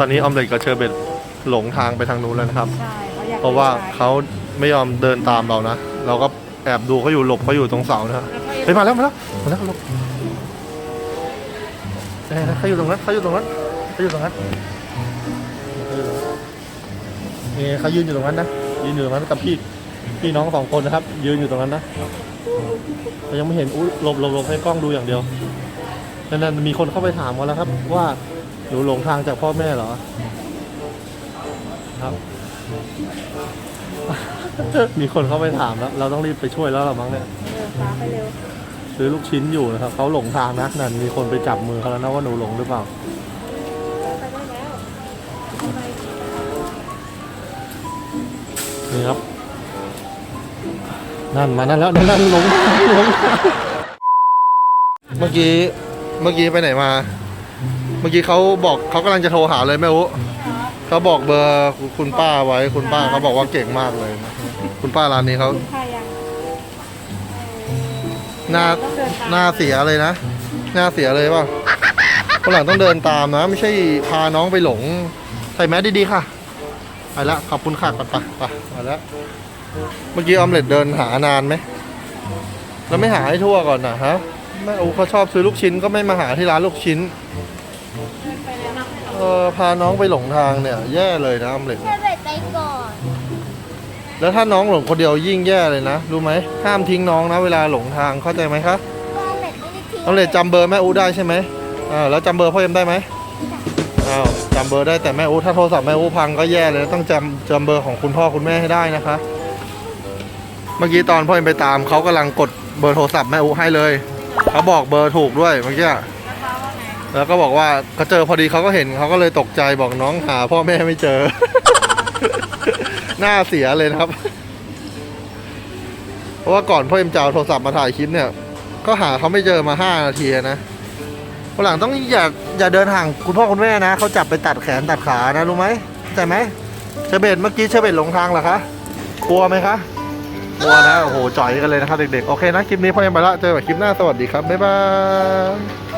ตอนนี้ออมเล็ตกับเชอร์เบตหลงทางไปทางนู้นแล้วนะครับ ใช่เขาอยากเพราะว่าไปเขาไม่ยอมเดินตามเรานะ เราก็แอบดูเขาอยู่หลบเขาอยู่ตรงเสานะครับแล้วเขาเฮ้ยมาแล้วมาแล้วมาแล้วหลบเฮ้ยเขาอยู่ตรงนั้นเขาอยู่ตรงนั้นเขาอยู่ตรงนั้นนี่เขายืนอยู่ตรงนั้นนะยืนอยู่ตรงนั้นกับพี่พี่น้องสองคนนะครับ ยืนอยู่ตรงนั้นนะเขายังไม่เห็นอุ้ยหลบหลบหลบให้กล้องดูอย่างเดียว นั่นๆมีคนเข้าไปถามมาแล้วครับ ว่าหนูหลงทางจากพ่อแม่เหรอ ครับ มีคนเข้าไปถามแล้ว เราต้องรีบไปช่วยแล้วหรอมั้งเนี่ยเออฟ้าไปเร็วซื้อลูกชิ้นอยู่นะครับเขาหลงทางนะนั่นมีคนไปจับมือเขาแล้วนะว่าหนูหลงหรือเปล่าไปได้แล้วเอาไปนี่ครับ นั่นมานั่นแล้วนั่นนั่นหลงหลงเมื่อกี้ เมื่อกี้ไปไหนมา เมื่อกี้เขาบอกเขากำลังจะโทรหาเลยแม่อุเขาบอกเบอร์คุณป้าไว้คุณป้าเขาบอกว่าเก่งมากเลยนะคุณป้าร้านนี้เขาคุณค่ายังหน้าต้องเดินตามหน้าเสียเลยนะหน้าเสียเลยเปล่าคนหลังต้องเดินตามนะ ไม่ใช่พาน้องไปหลง ใส่แมสดีๆค่ะไปละขอบคุณค่ะก่อนไปไปไปแล้วเมื่อกี้ออมเล็ตเดินหานานไหมแล้วไม่หาให้ทั่วก่อนนะฮะ แม่อูเขาชอบซื้อลูกชิ้นก็ไม่มาหาที่ร้านลูกชิ้นไปแล้วนะเออพาน้องไปหลงทางเนี่ย แย่เลยนะออมเล็ตเชอร์เบตไปก่อนแล้วถ้าน้องหลงคนเดียวยิ่งแย่เลยนะรู้ไหมห้ามทิ้งน้องนะเวลาหลงทางเข้าใจไหมคะก็เล็ตไม่ได้ทิ้งออมเล็ตจำเบอร์แม่อูได้ใช่ไหมอ่าแล้วจำเบอร์พ่อเอ็มได้ไหมอ้าวจำเบอร์ได้แต่แม่อูถ้าโทรศัพท์แม่อูพังก็แย่เลยนะต้องจำจำเบอร์ของคุณพ่อคุณแม่ให้ได้นะคะ เมื่อกี้ตอนพ่อเอ็มไปตามเขากำลังกดเบอร์โทรศัพท์แม่อูให้เลย เขาบอกเบอร์ถูกด้วยเมื่อกี้แล้วก็บอกว่าเขาเจอพอดีเขาก็เห็นเขาก็เลยตกใจบอกน้องหาพ่อแม่ไม่เจอ หน้าเสียเลยนะครับ เพราะว่าก่อนพ่อเอ็มจะเอาโทรศัพท์มาถ่ายคลิปเนี่ย ก็หาเขาไม่เจอมาห้านาทีนะวันหลังต้องอย่าอย่าเดินห่างคุณพ่อคุณแม่นะเขาจับไปตัดแขนตัดขานะรู้ไหมเข้าใจไหมเชเบตเมื่อกี้เชเบตหลงทางเหรอคะกลัวไหมคะ กลัวนะโอ้โหจ่อยกันเลยนะครับเด็กๆ โอเคนะ คลิปนี้พ่อยังไปละ เจอกันคลิปหน้า สวัสดีครับ บ๊ายบาย